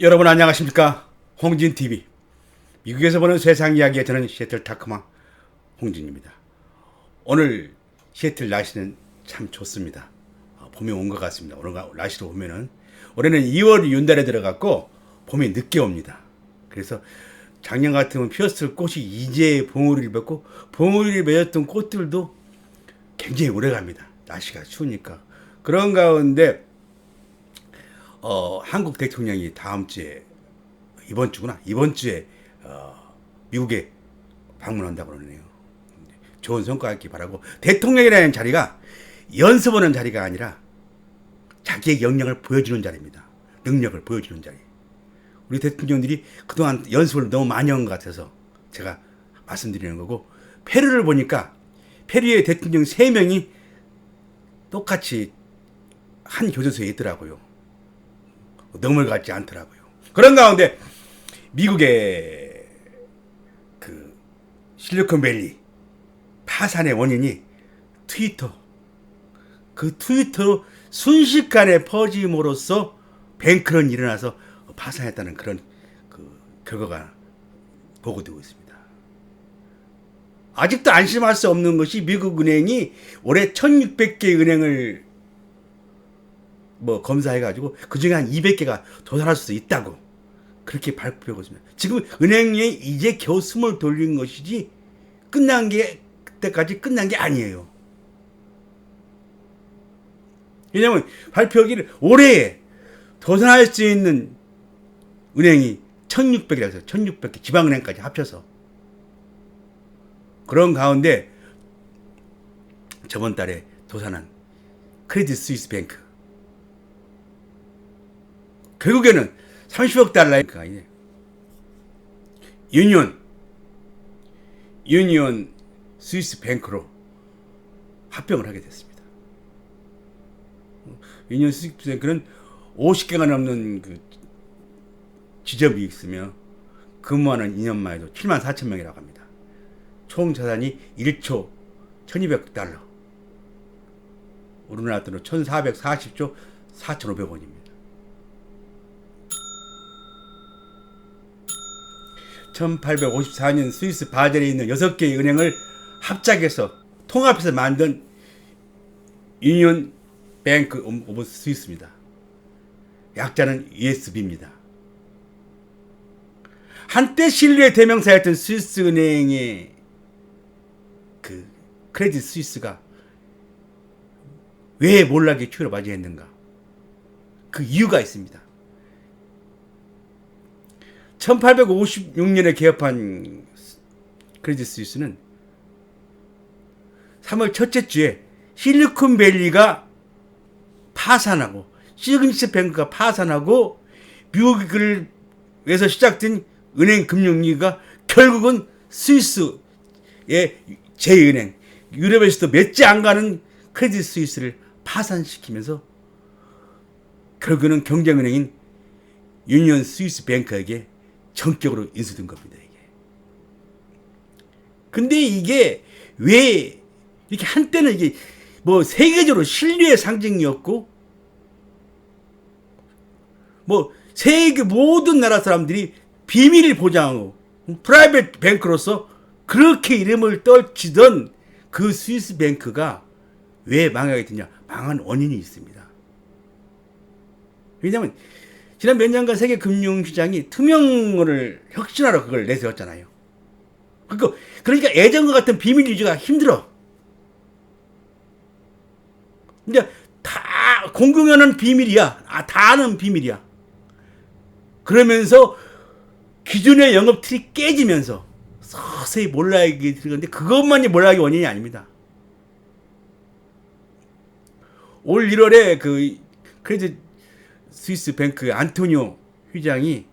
여러분 안녕하십니까? 홍진TV. 미국에서 보는 세상 이야기에 저는 시애틀 타크마 홍진입니다. 오늘 시애틀 날씨는 참 좋습니다. 어, 봄이 온 것 같습니다. 오늘 날씨로 보면은 올해는 2월 윤달에 들어갔고 봄이 늦게 옵니다. 그래서 작년 같으면 피었을 꽃이 이제 봉우리를 맺고 봉우리를 맺었던 꽃들도 굉장히 오래 갑니다. 날씨가 추우니까. 그런 가운데 어, 한국 대통령이 다음 주에 이번 주구나 이번 주에 어, 미국에 방문한다고 그러네요. 좋은 성과 있기 바라고 대통령이라는 자리가 연습하는 자리가 아니라 자기의 역량을 보여주는 자리입니다. 능력을 보여주는 자리. 우리 대통령들이 그동안 연습을 너무 많이 한 것 같아서 제가 말씀드리는 거고 페루를 보니까 페루의 대통령 3명이 똑같이 한 교도소에 있더라고요. 놈을 같지 않더라고요. 그런 가운데 미국의 그 실리콘밸리 파산의 원인이 트위터 그 트위터로 순식간에 퍼짐으로써 뱅크런 일어나서 파산했다는 그런 그 결과가 보고되고 있습니다. 아직도 안심할 수 없는 것이 미국 은행이 올해 1,600개 은행을 뭐 검사해가지고 그 중에 한 200개가 도달할 수도 있다고 그렇게 발표하고 있습니다. 지금 은행에 이제 겨우 숨을 돌린 것이지 끝난 게 그때까지 끝난 게 아니에요. 왜냐면 발표하기를 올해 도산할 수 있는 은행이 1600이라서 1600개 지방은행까지 합쳐서 그런 가운데 저번 달에 도산한 크레딧 스위스 뱅크 결국에는 30억 달러의 그 아니에요. 유니온 유니온 스위스 뱅크로 합병을 하게 됐습니다. 유니온 스위스 뱅크는 50개가 넘는 그 지점이 있으며 근무하는 2년만 해도 7만 4천 명이라고 합니다. 총 자산이 1초 1200달러. 우리나라 돈으로 1440조 4,500원입니다. 1854년 스위스 바젤에 있는 6개의 은행을 합작해서 통합해서 만든 유니온 뱅크 오브 스위스입니다. 약자는 USB입니다. 한때 신뢰의 대명사였던 스위스 은행의 그 크레딧 스위스가 왜 몰락의 추를 맞이했는가? 그 이유가 있습니다. 1856년에 개업한 크레딧 스위스는 3월 첫째 주에 실리콘밸리가 파산하고 시그니처 뱅크가 파산하고 미국을 위해서 시작된 은행 금융위기가 결국은 스위스의 제2은행 유럽에서도 몇지 안 가는 크레딧 스위스를 파산시키면서 결국은 경쟁은행인 유니언 스위스 뱅크에게 전격으로 인수된 겁니다, 이게. 근데 이게 왜 이렇게 한때는 이게 뭐 세계적으로 신뢰의 상징이었고 뭐 세계 모든 나라 사람들이 비밀 보장하고 프라이빗 뱅크로서 그렇게 이름을 떨치던 그 스위스 뱅크가 왜 망하게 됐냐? 망한 원인이 있습니다. 왜냐하면 지난 몇 년간 세계 금융시장이 투명을 혁신하러 그걸 내세웠잖아요. 그러니까, 예전과 같은 비밀 유지가 힘들어. 이제 다 공공연한 비밀이야. 아, 다 아는 비밀이야. 그러면서 기존의 영업 틀이 깨지면서 서서히 몰락이 들어는데 그것만이 몰락의 원인이 아닙니다. 올 1월에 그 크레딧 스위스 뱅크 안토니오 회장이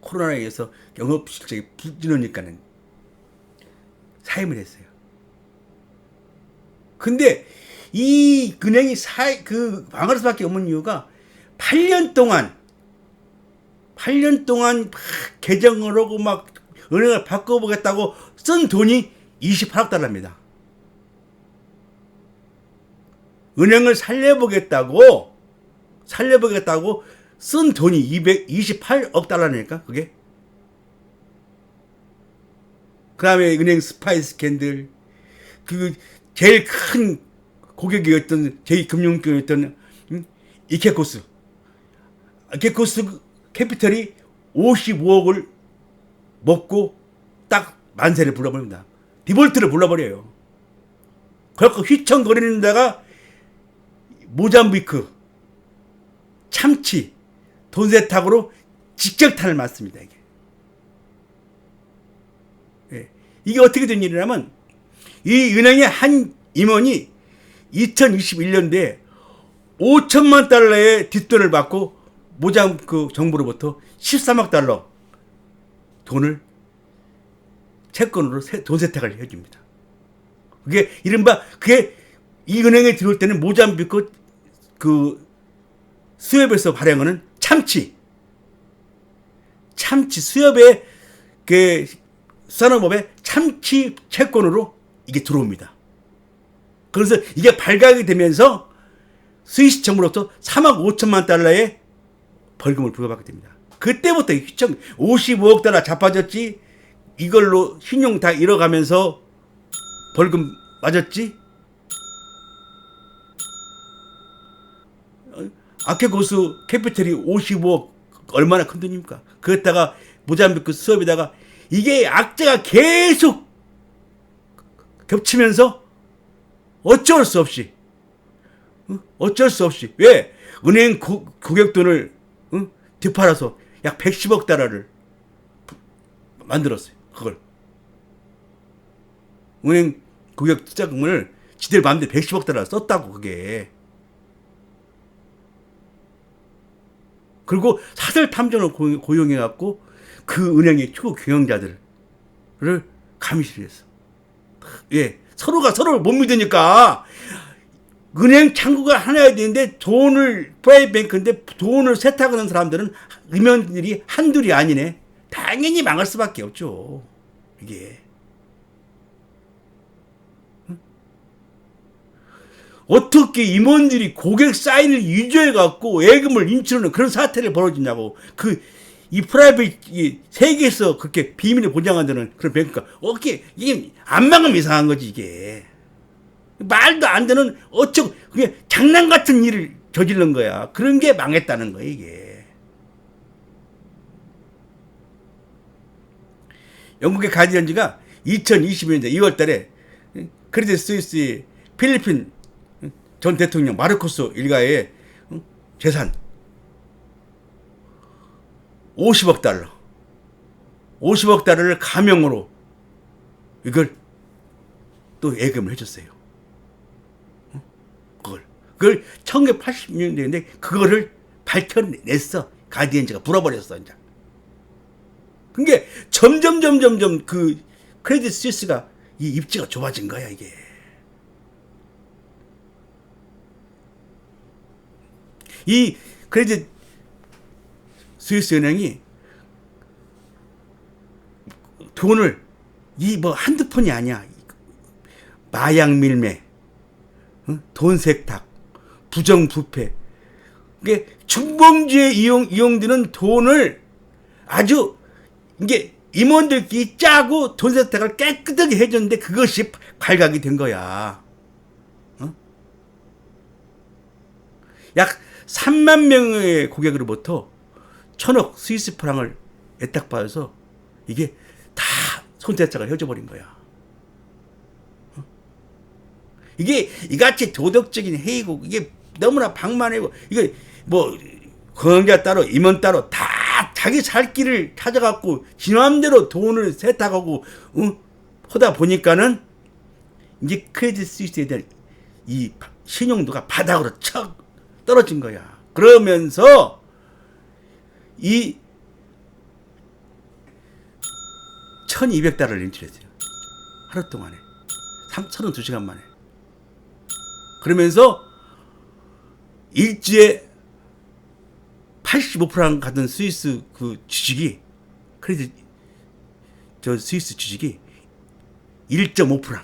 코로나에 의해서 영업 실적이 부진하니까는 사임을 했어요. 근데 이 은행이 사, 그 망할 수밖에 없는 이유가 8년 동안 8년 동안 막 개정을 하고 막 은행을 바꿔보겠다고 쓴 돈이 28억 달러입니다. 은행을 살려보겠다고 살려보겠다고 쓴 돈이 228억 달러니까 그게. 그 다음에 은행 스파이 스캔들 그 제일 큰 고객이었던 제2금융권이었던 음? 이케코스 이케코스 캐피털이 55억을 먹고 딱 만세를 불러버립니다. 디볼트를 불러버려요. 그래갖고 휘청거리는 데가 모잠비크 참치 돈 세탁으로 직격탄을 맞습니다. 이게. 예. 이게 어떻게 된 일이냐면 이 은행의 한 임원이 2021년도에 5천만 달러의 뒷돈을 받고 모잠비크 정부로부터 13억 달러 돈을 채권으로 세- 돈 세탁을 해줍니다. 그게 이른바 그게 이 은행에 들어올 때는 모잠비크 그 수협에서 발행하는 참치 참치 수협의 그 산업업의 참치 채권으로 이게 들어옵니다. 그래서 이게 발각이 되면서 스위스 정부로부터 3억 5천만 달러의 벌금을 부여받게 됩니다. 그때부터 휘청 55억 달러 자빠졌지 이걸로 신용 다 잃어가면서 벌금 맞았지? 어, 아케고스 캐피탈이 55억 얼마나 큰 돈입니까? 그랬다가 모잠비크 수업에다가 이게 악재가 계속 겹치면서 어쩔 수 없이 어? 어쩔 수 없이 왜 은행 고, 고객 돈을 어? 뒤팔아서 약 110억 달러를 만들었어요. 그걸 은행 고객 투자금을 지들 마음대로 110억 달러 썼다고 그게 그리고 사설 탐정을 고- 고용해 갖고 그 은행의 최고 경영자들을 감시를 했어. 예, 서로가 서로를 못 믿으니까 은행 창구가 하나야 되는데 돈을 프라이뱅크인데 돈을 세탁하는 사람들은 임원들이 한둘이 아니네. 당연히 망할 수밖에 없죠. 이게. 어떻게 임원들이 고객 사인을 유지해 갖고 예금을 인출하는 그런 사태를 벌어지냐고. 그 이 프라이빗 이 세계에서 그렇게 비밀을 보장한다는 그런 뱅크가 어떻게 이게 안 망하면 이상한 거지 이게. 말도 안 되는 어쩌고 그게 장난 같은 일을 저지른 거야. 그런 게 망했다는 거야 이게. 영국의 가디언지가 2022년 2월 달에 크레딧 스위스의 필리핀 전 대통령 마르코스 일가의 재산 50억 달러, 50억 달러를 가명으로 이걸 또 예금을 해줬어요. 어? 그걸 그걸 1980년대인데 그거를 밝혀냈어. 가디언즈가 불어버렸어 이제. 그게 점점 점점 점 그 크레딧 스위스가 이 입지가 좁아진 거야 이게. 이 크레딧 스위스 은행이 돈을 이 뭐 한두 푼이 아니야. 마약 밀매, 어? 돈 세탁, 부정 부패. 이게 중범죄에 이용 이용되는 돈을 아주 이게 임원들끼리 짜고 돈 세탁을 깨끗하게 해줬는데 그것이 발각이 된 거야. 어? 약 3만 명의 고객으로부터 천억 스위스 프랑을 애탁받아서 이게 다 손대작을 해줘버린 거야. 어? 이게 이같이 도덕적인 해이고 이게 너무나 방만하고 이게 뭐 공자 따로 임원 따로 다 자기 살 길을 찾아갖고 지 맘대로 돈을 세탁하고 응? 하다 보니까는 이제 크레딧 스위스에 대한 이 신용도가 바닥으로 척 떨어진 거야. 그러면서 이 1200달러를 인출했어요. 하루 동안에. 32시간 만에. 그러면서 일주에 85% 가던 스위스 그 주식이 크레딧 저 스위스 주식이 1.5%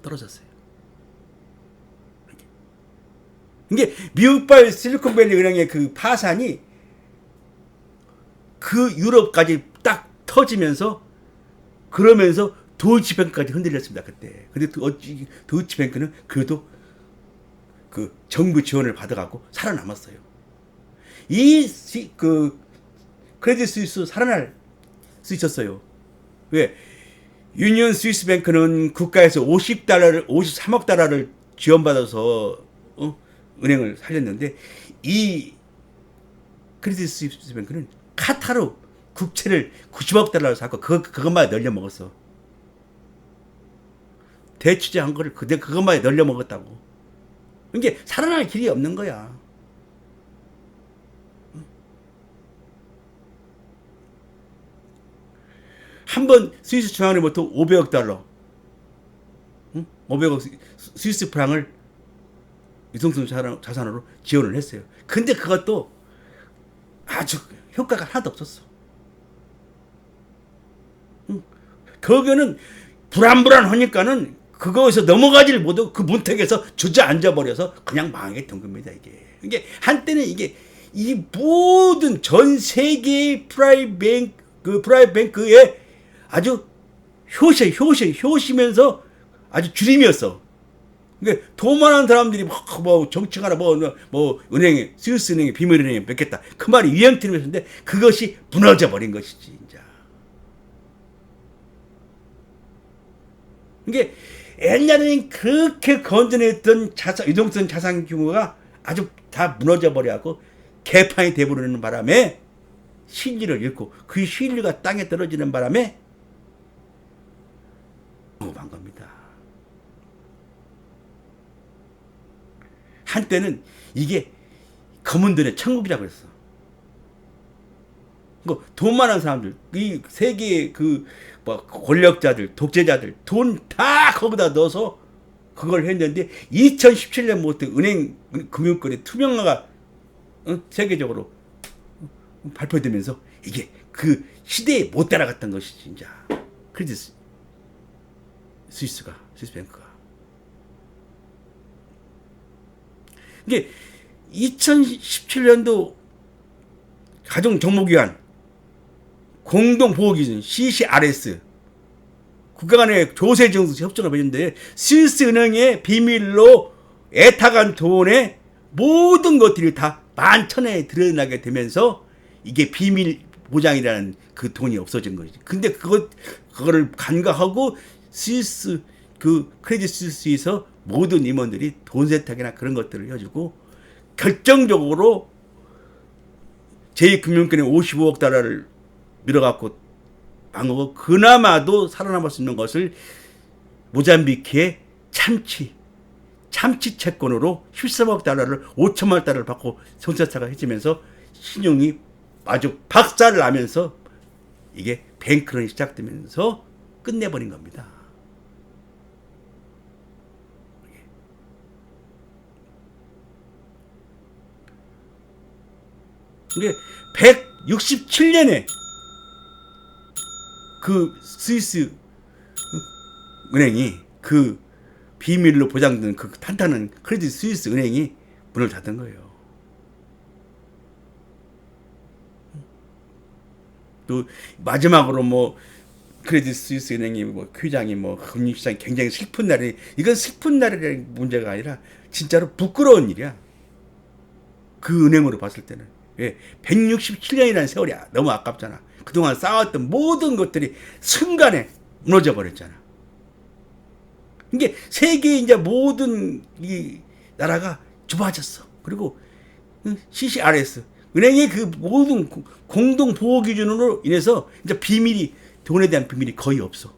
떨어졌어요. 이게 미국발 실리콘밸리 은행의 그 파산이 그 유럽까지 딱 터지면서 그러면서 도이치뱅크까지 흔들렸습니다 그때. 근데 도- 어찌- 도이치뱅크는 그래도 그 정부 지원을 받아갖고 살아남았어요. 이그 크레딧 스위스 살아날 수 있었어요. 왜? 유니언 스위스 뱅크는 국가에서 50달러를 53억 달러를 지원받아서 어? 은행을 살렸는데 이 크레딧 스위스 뱅크는 카타르 국채를 90억 달러를 사고 그 그것만 늘려 먹었어. 대취재한 거를 그대 그것만 늘려 먹었다고. 이게 살아날 길이 없는 거야. 한 번 스위스 중앙은행부터 500억 달러, 응? 500억 스- 스위스 프랑을 자산- 자산으로 지원을 했어요. 근데 그것도 아주 효과가 하나도 없었어. 응? 거기는 불안불안하니까는 그거에서 넘어가지를 못하고 그 문턱에서 주저앉아 버려서 그냥 망하게 된 겁니다 이게. 이게 한때는 이게 이 모든 전 세계의 프라이뱅크 그 프라이뱅크의 아주 효시 효시 효시면서 아주 주림이었어. 그러니까 돈 많은 사람들이 막뭐 정치가나 뭐, 뭐 은행에 스위스 은행에 비밀은행에 뺏겠다 그 말이 유행처럼 했는데 그것이 무너져 버린 것이지 이제. 이게 옛날에는 그렇게 건전했던 자산 유동성 자산 규모가 아주 다 무너져 버려갖고 개판이 돼버리는 바람에 신리를 잃고 그 신리가 땅에 떨어지는 바람에 공급한 겁니다. 한때는 이게 검은 돈의 천국이라고 그랬어. 그돈 많은 사람들, 이 세계의 그 뭐 권력자들, 독재자들 돈 다 거기다 넣어서 그걸 했는데 2017년부터 은행 금융권의 투명화가 어? 세계적으로 발표되면서 이게 그 시대에 못 따라갔던 것이 진짜 크레딧 스- 스위스가 스위스뱅크가 이게 2017년도 가정 정보기관 공동보호기준 CCRS 국가 간의 조세 정수 협정을 맺었는데 스위스 은행의 비밀로 애타간 돈의 모든 것들이 다 만천에 드러나게 되면서 이게 비밀 보장이라는 그 돈이 없어진 거지. 근데 그것 그거를 간과하고 스위스 그 크레딧 스위스에서 모든 임원들이 돈 세탁이나 그런 것들을 해주고 결정적으로 제2금융권에 55억 달러를 밀어갖고 방어고 그나마도 살아남을 수 있는 것을 모잠비크의 참치 참치 채권으로 13억 달러를 5천만 달러를 받고 성차차가 해지면서 신용이 아주 박살을 나면서 이게 뱅크런이 시작되면서 끝내버린 겁니다. 이게 167년에 그 스위스 은행이 그 비밀로 보장된 그 탄탄한 크레딧 스위스 은행이 문을 닫은 거예요. 또 마지막으로 뭐 크레딧 스위스 은행이 뭐 회장이 뭐 금융 시장이 굉장히 슬픈 날이 이건 슬픈 날이라는 문제가 아니라 진짜로 부끄러운 일이야. 그 은행으로 봤을 때는 예, 167년이라는 세월이 너무 아깝잖아. 그동안 쌓았던 모든 것들이 순간에 무너져 버렸잖아. 이게 세계 이제 모든 이 나라가 좁아졌어. 그리고 CCRS 은행의 그 모든 고- 공동 보호 기준으로 인해서 이제 비밀이 돈에 대한 비밀이 거의 없어.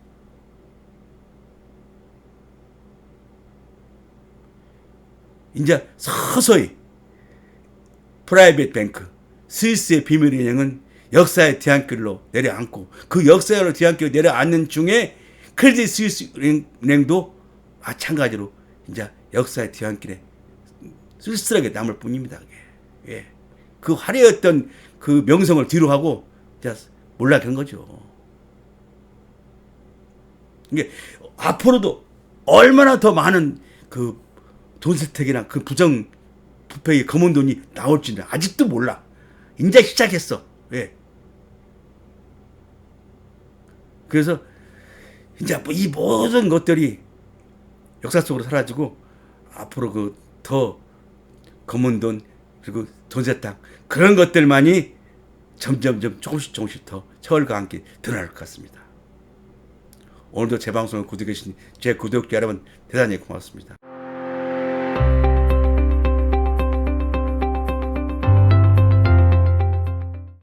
이제 서서히 프라이빗 뱅크 스위스의 비밀 은행은 역사의 뒤안길로 내려앉고 그 역사의 뒤안길로 내려앉는 중에 크레딧 스위스 은행- 은행도 마찬가지로 이제 역사의 뒤안길에 쓸쓸하게 남을 뿐입니다. 예. 그 화려했던 그 명성을 뒤로 하고 이제 몰락한 거죠. 이게 앞으로도 얼마나 더 많은 그 돈세탁이나 그 부정 부패의 검은 돈이 나올지는 아직도 몰라. 이제 시작했어. 왜? 그래서 이제 뭐이 모든 것들이 역사 속으로 사라지고 앞으로 그 더 검은 돈 그리고 돈세 땅 그런 것들만이 점점점 조금씩 조금씩 더 세월과 함께 드러날 것 같습니다. 오늘도 제 방송을 구독해 주신 제 구독자 여러분 대단히 고맙습니다.